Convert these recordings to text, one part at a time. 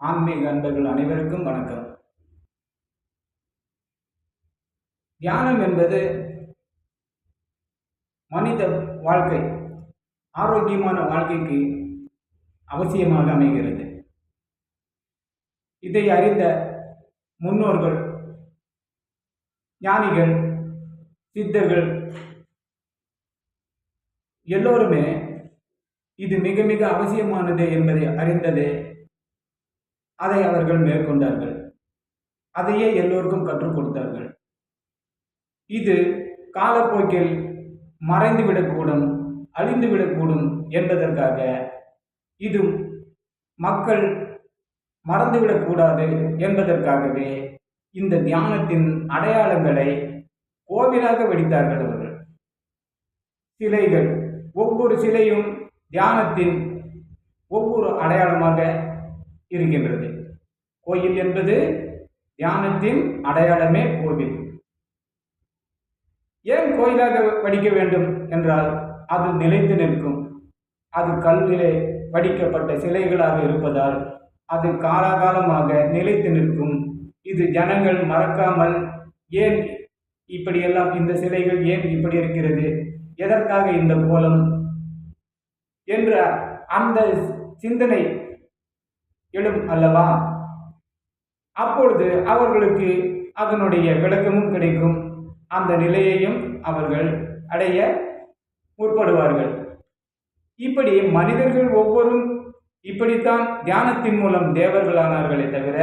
ஆன்மீக அன்பர்கள் அனைவருக்கும் வணக்கம். தியானம் என்பது மனித வாழ்க்கை ஆரோக்கியமான வாழ்க்கைக்கு அவசியமாக அமைகிறது. இதை அறிந்த முன்னோர்கள் ஞானிகள் சித்தர்கள் எல்லோருமே இது மிக மிக அவசியமானது என்பதை அறிந்ததே அதை அவர்கள் மேற்கொண்டார்கள். அதையே எல்லோருக்கும் கற்றுக் கொடுத்தார்கள். இது காலப்போக்கில் மறைந்துவிடக்கூடும் அழிந்துவிடக்கூடும் என்பதற்காக இது மக்கள் மறந்துவிடக்கூடாது என்பதற்காகவே இந்த தியானத்தின் அடையாளங்களை கோவிலாக வெடித்தார்கள் அவர்கள். சிலைகள் ஒவ்வொரு சிலையும் தியானத்தின் ஒவ்வொரு அடையாளமாக இருக்கின்றது. கோயில் என்பது தியானத்தின் அடையாளமே கோவில். ஏன் கோயிலாக வடிக்க வேண்டும் என்றால் அது நிலைத்து நிற்கும். அது கல்லிலே வடிக்கப்பட்ட சிலைகளாக இருப்பதால் அது காலாகாலமாக நிலைத்து நிற்கும். இது ஜனங்கள் மறக்காமல் ஏன் இப்படியெல்லாம் இந்த சிலைகள் ஏன் இப்படி இருக்கிறது? எதற்காக இந்த கோலம்? என்ற அந்த சிந்தனை எழும் அல்லவா? அப்பொழுது அவர்களுக்கு அதனுடைய விளக்கமும் கிடைக்கும். அந்த நிலையையும் அவர்கள் அடைய முற்படுவார்கள். இப்படி மனிதர்கள் ஒவ்வொரும் இப்படித்தான் தியானத்தின் மூலம் தேவர்களானார்களே தவிர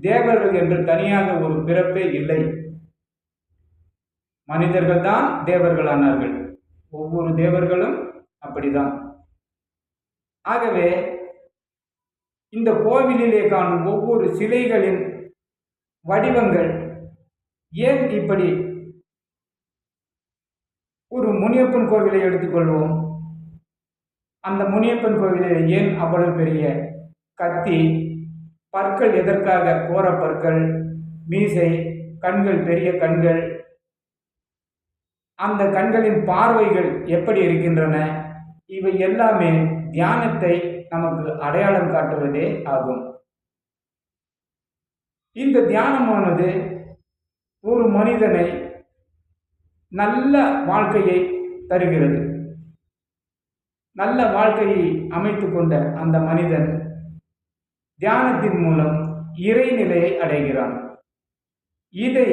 தேவர்கள் என்று தனியாக ஒரு பிறப்பே இல்லை. மனிதர்கள் தான் தேவர்களானார்கள். ஒவ்வொரு தேவர்களும் அப்படிதான் ஆகவே இந்த கோவிலிலே காணும் ஒவ்வொரு சிலைகளின் வடிவங்கள் ஏன் இப்படி? ஒரு முனியப்பன் கோவிலை எடுத்துக்கொள்வோம். அந்த முனியப்பன் கோவிலில் ஏன் அவ்வளவு பெரிய கத்தி பற்கள் எதற்காக? கோர பற்கள் மீசை கண்கள் பெரிய கண்கள். அந்த கண்களின் பார்வைகள் எப்படி இருக்கின்றன? இவை எல்லாமே தியானத்தை நமக்கு அடையாளம் காட்டுவதே ஆகும். இந்த தியானமானது ஒரு மனிதனை நல்ல வாழ்க்கையை தருகிறது. நல்ல வாழ்க்கையை அமைத்து கொண்ட அந்த மனிதன் தியானத்தின் மூலம் இறைநிலையை அடைகிறான். இதை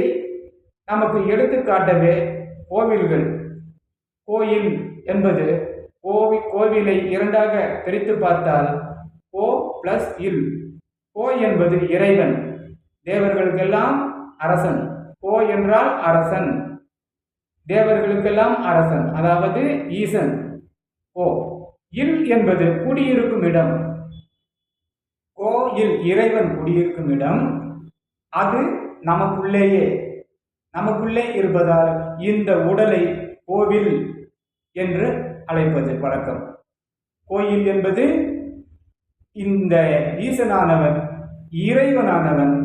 நமக்கு எடுத்துக்காட்டவே கோவில்கள் கோயில் என்பது கோவி கோவிலை இரண்டாக பிரித்து பார்த்தால் கோ பிளஸ் இல் கோ என்பது இறைவன் தேவர்களுக்கெல்லாம் அரசன். கோ என்றால் அரசன் தேவர்களுக்கெல்லாம் அரசன் அதாவது ஈசன். கோ இல் என்பது குடியிருக்கும் இடம். கோயில் இறைவன் குடியிருக்கும் இடம் அது நமக்குள்ளேயே நமக்குள்ளே இருப்பதால் இந்த உடலை கோவில் என்று அழைப்பது வழக்கம் கோயில் என்பது இந்த ஈசனானவன் இறைவனானவன்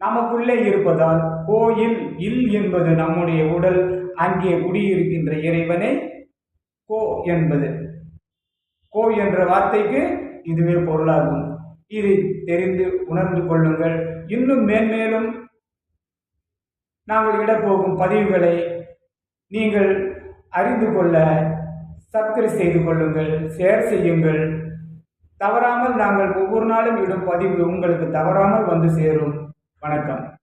நமக்குள்ளே இருப்பதால் கோயில் இல் என்பது நம்முடைய உடல் அங்கே குடியிருக்கின்ற இறைவனை கோ என்பது. கோ என்ற வார்த்தைக்கு இதுவே பொருளாகும். இதை தெரிந்து உணர்ந்து கொள்ளுங்கள். இன்னும் மேன்மேலும் நாங்கள் இடப்போகும் பதிவுகளை நீங்கள் அறிந்து கொள்ள சப்ஸ்கிரைப் செய்து கொள்ளுங்கள் ஷேர் செய்யுங்கள். தவறாமல் நாங்கள் ஒவ்வொரு நாளும் இடும் பதிவு உங்களுக்கு தவறாமல் வந்து சேரும். வணக்கம்.